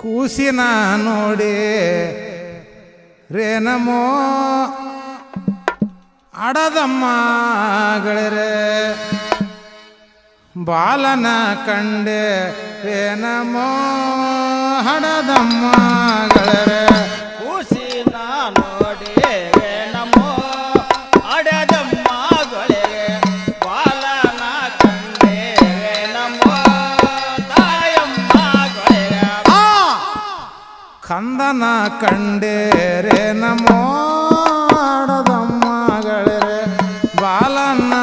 ಕೂಸಿನ ನೋಡಿ. ರೇನಮೋ ಅಡದಮ್ಮಗಳರೆ ಬಾಲನ ಕಂಡೆ ರೇನಮೋ ಹಡದಮ್ಮಗಳರೆ ಕಂದನ ಕಂಡೆ ರೇನಮೋ ಹಡದಮ್ಮಗಳರೆ ಬಾಲನ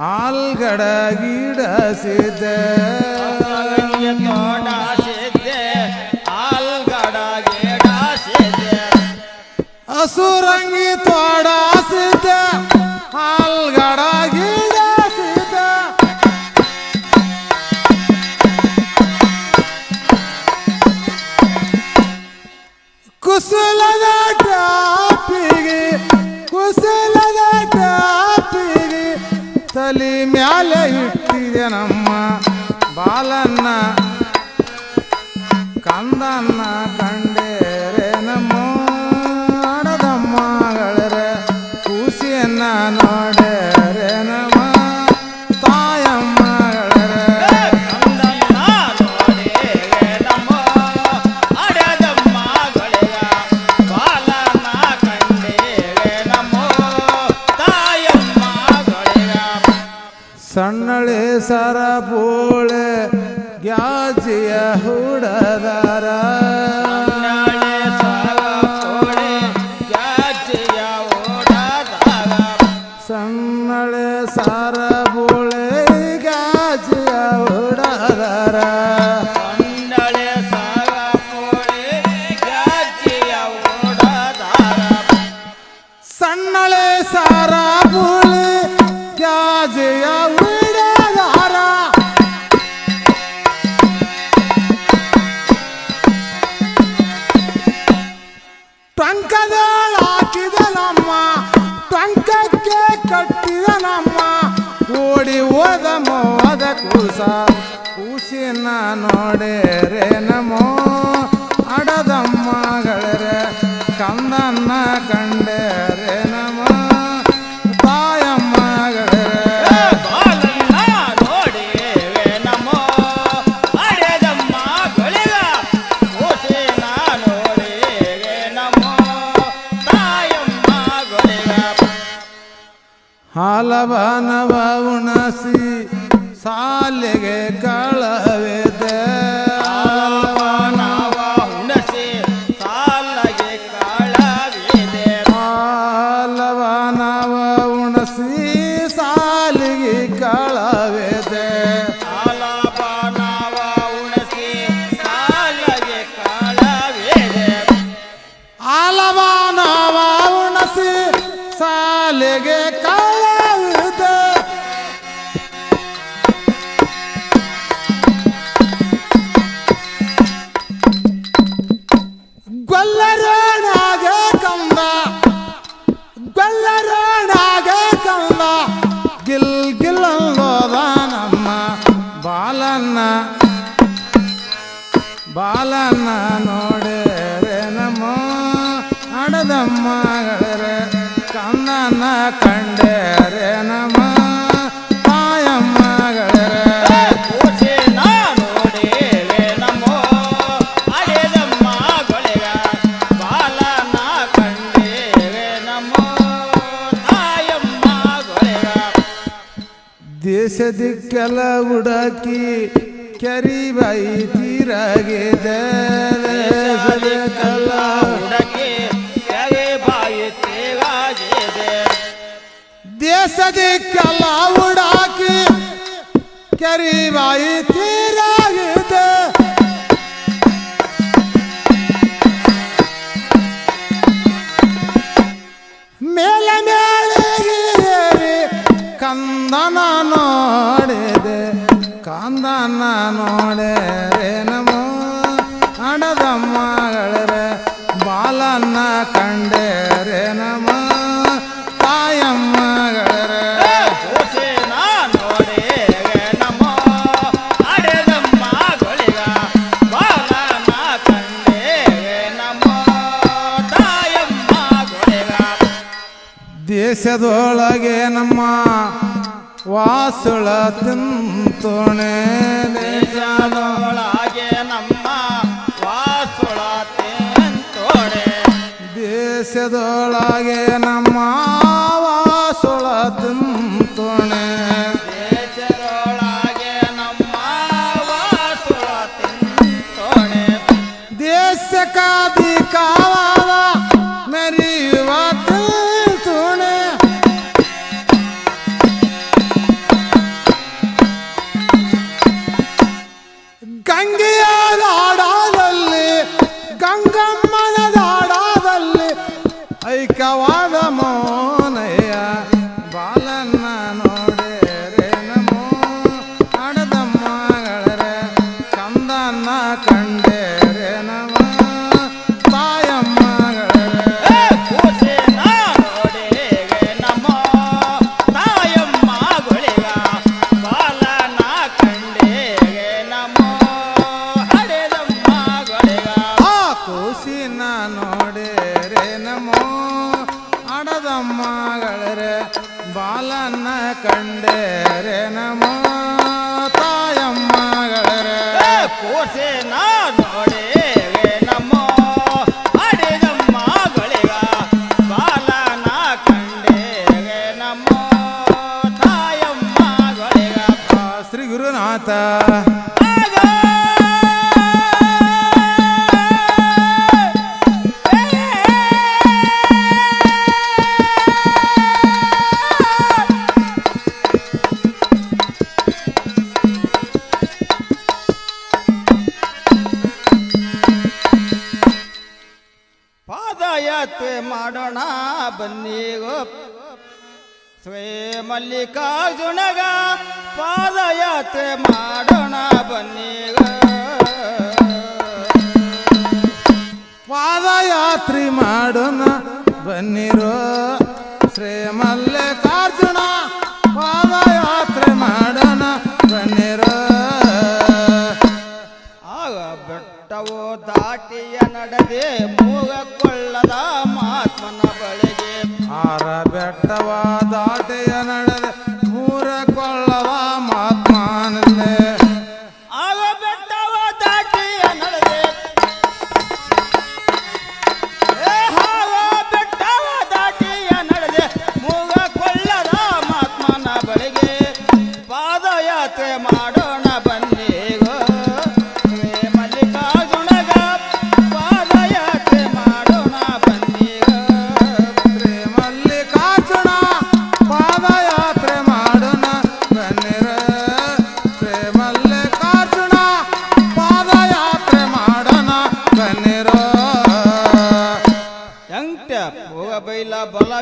ನೋಡೆ ಗಿಡ ನಮೋ ಅಡದಮ್ಮಗಳಿಗೆ ಬಾಲನ ಕಂಡೆ ನಮೋ ತಾಯಮ್ಮಗಳಿಗೆ ಹಸುರಂಗಿ ಆಲ್ಗಡ ಗಿಡಸಿದ್ದೆ ತೋಡಾಸಿದ್ದೆ. ಆಲ್ಗಡ ಆಲ್ಗಡ ಗಿಡಸಿದ್ದೆ ಕುಸಲದ سليم عليك يا نم. ಸಣ್ಣಳೆ ಸರ ಬೋಳೆ ಗ್ಯಾಜಿಯ ಹುಡದಾರ ನಾಳೆ ಸಾಗ ಕೋಡೆ ಯಾಚಿಯ ಓಡಾದಾಗ ಸಣ್ಣಳೆ ಸರ ಬೋಳೆ ಗ್ಯಾಜಿಯ ಹುಡದಾರ ಕನ್ನಳೆ ಸಾಗ ಕೋಡೆ ಯಾಚಿಯ ಓಡಾದಾಗ ಸಣ್ಣಳೆ ಸಾರ ಬೋಳೆ ಗ್ಯಾಜಿಯ ಓದ ಮೋದ ಕೂಸ. ಕೂಸಿನ ನೋಡೇರೆ ನಮೋ ಅಡದಮ್ಮಗಳರೆ ಕಂದನ್ನ ಕಂಡೇರೆ ನಮ ತಾಯಮ್ಮಗಳರೆ ಬಾಲನ್ನ ಗಳಿಗ ದೇಶದಿಕ್ಕೆಲ್ಲ ಹುಡಕಿ ಕೆರಿಬಾಯಿ ತೀರಾಗಿದೆ ದೇಶದಿಕ್ಕೆಲ್ಲ सॼे कला उड़ा के करीब आई तेरा ದೇಶದೊಳಗೆ ನಮ್ಮ ವಾಸುಳ ತಿಂತುಣೆ. ದೇಶದೊಳಗೆ ನಮ್ಮ ವಾಸುಳ ತಿಂತೋಣೆ. ದೇಶದೊಳಗೆ ನಮ್ಮ ನಮ ತಾಯಮ್ಮ ಕೋಸೆ ನಾ ಮಾಡೋಣ ಬನ್ನಿ ಸ್ವೇ ಮಲ್ಲಿಕಾರ್ಜುನಗ ಪಾದಯಾತ್ರೆ ಮಾಡೋಣ ಬನ್ನಿ ಪಾದಯಾತ್ರಿ ಮಾಡೋಣ ಬನ್ನಿರೋ ಶ್ರೇ ಮಲ್ಲಿಕ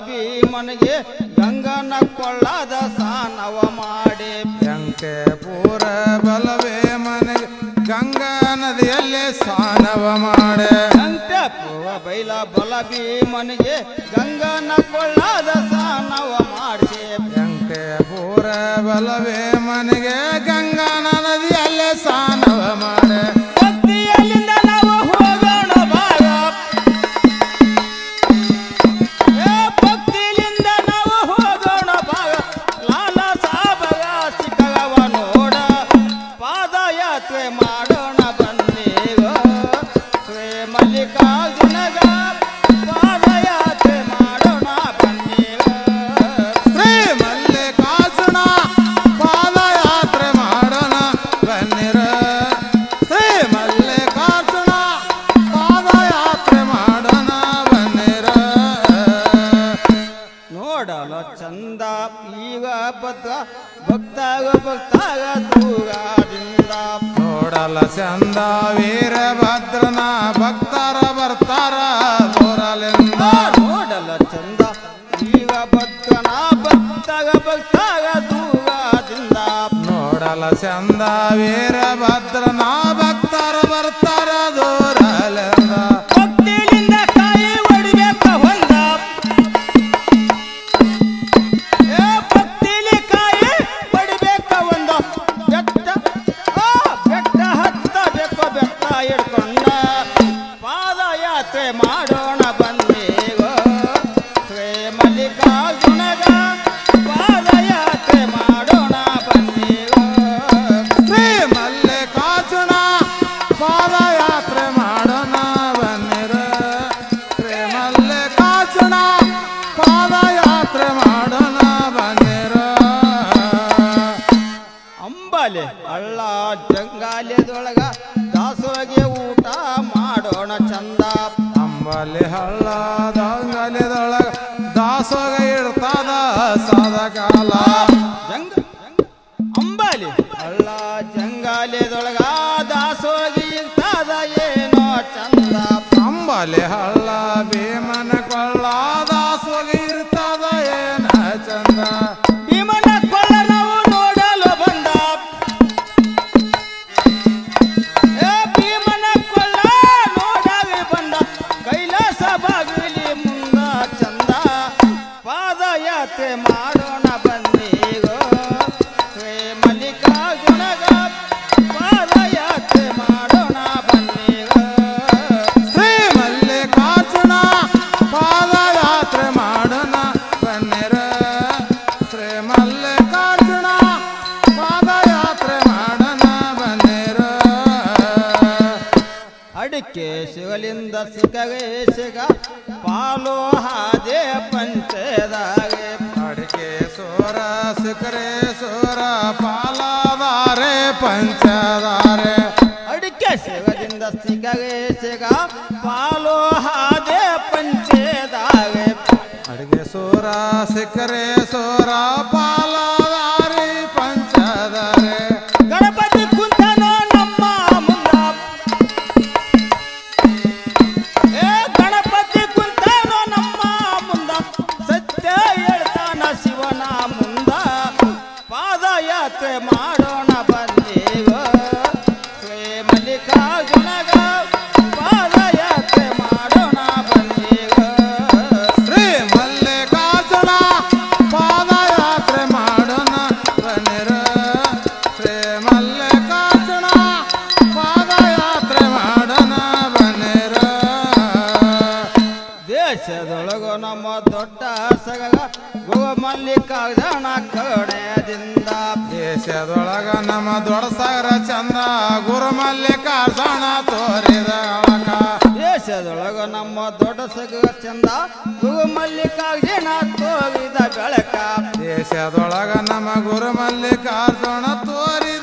ಭೀಮನಿಗೆ ಗಂಗನ ಕೊಳ್ಳದ ಸಾನವ ಮಾಡಿ. ಬೆಂಕೆ ಪೂರ ಬಲವೇ ಮನೆಗೆ ಗಂಗಾ ನದಿಯಲ್ಲಿ ಸ್ನಾನವ ಮಾಡೆ. ಕಂಕಪುವ ಬೈಲ ಬಲ ಭೀಮನಿಗೆ ಗಂಗನ ಕೊಳ್ಳದ ಸ್ನಾನವ ಮಾಡಿ. ಬೆಂಕೆ ಪೂರ ಬಲವೇ ಮನೆಗೆ ಗಂಗಾ ನದಿಯಲ್ಲೇ ಸಾನ ಚಂದ ಈಗ ಭಕ್ತ ಭಕ್ತಾಗ ಭಕ್ತಾಗ ತೂಗಾದಿಂದ ನೋಡಲ ಚಂದ ವೀರಭದ್ರನ ಭಕ್ತರ ಬರ್ತಾರ ತೋರಲಿಂದ ನೋಡಲ ಚಂದ ಈಗ ಭಕ್ತನ ಭಕ್ತಾಗ ಭಕ್ತಾಗ ತೂಗಾದಿಂದ ನೋಡಲ ಚಂದ ವೀರಭದ್ರನ ಭಕ್ತರ ಬರ್ತಾರ Olha, ಕಡೆಯಿಂದ ಸುಖವೇಶಗ ಪಾಲು ಹಾದೆ ಪಂಚದಾಗೆ ಅಡಿಕೆ ಸೋರ ಸಿಕ್ಕರೆ ಸೋರ ಪಾಲಾದಾರೆ ಪಂಚದಾರೆ ಅಡಿಕೆ ಶಿವದಿಂದ ಸಿಗವೇಶಗ ಪಾಲು ಹಾ ನಮ್ಮ ದೊಡ್ಡ ಸಾಗರ ಚಂದ್ರ ಗುರು ಮಲ್ಲಿಕಾರ್ಜುನ ತೋರಿದ ದೇಶದೊಳಗ ನಮ್ಮ ದೊಡ್ಡ ಸಾಗರ ಚಂದ ಗುರು ಮಲ್ಲಿಕಾರ್ಜುನ ತೋರಿದ ಬೆಳಕ. ದೇಶದೊಳಗ ನಮ್ಮ ಗುರು ಮಲ್ಲಿಕಾರ್ಜುನ ತೋರಿದ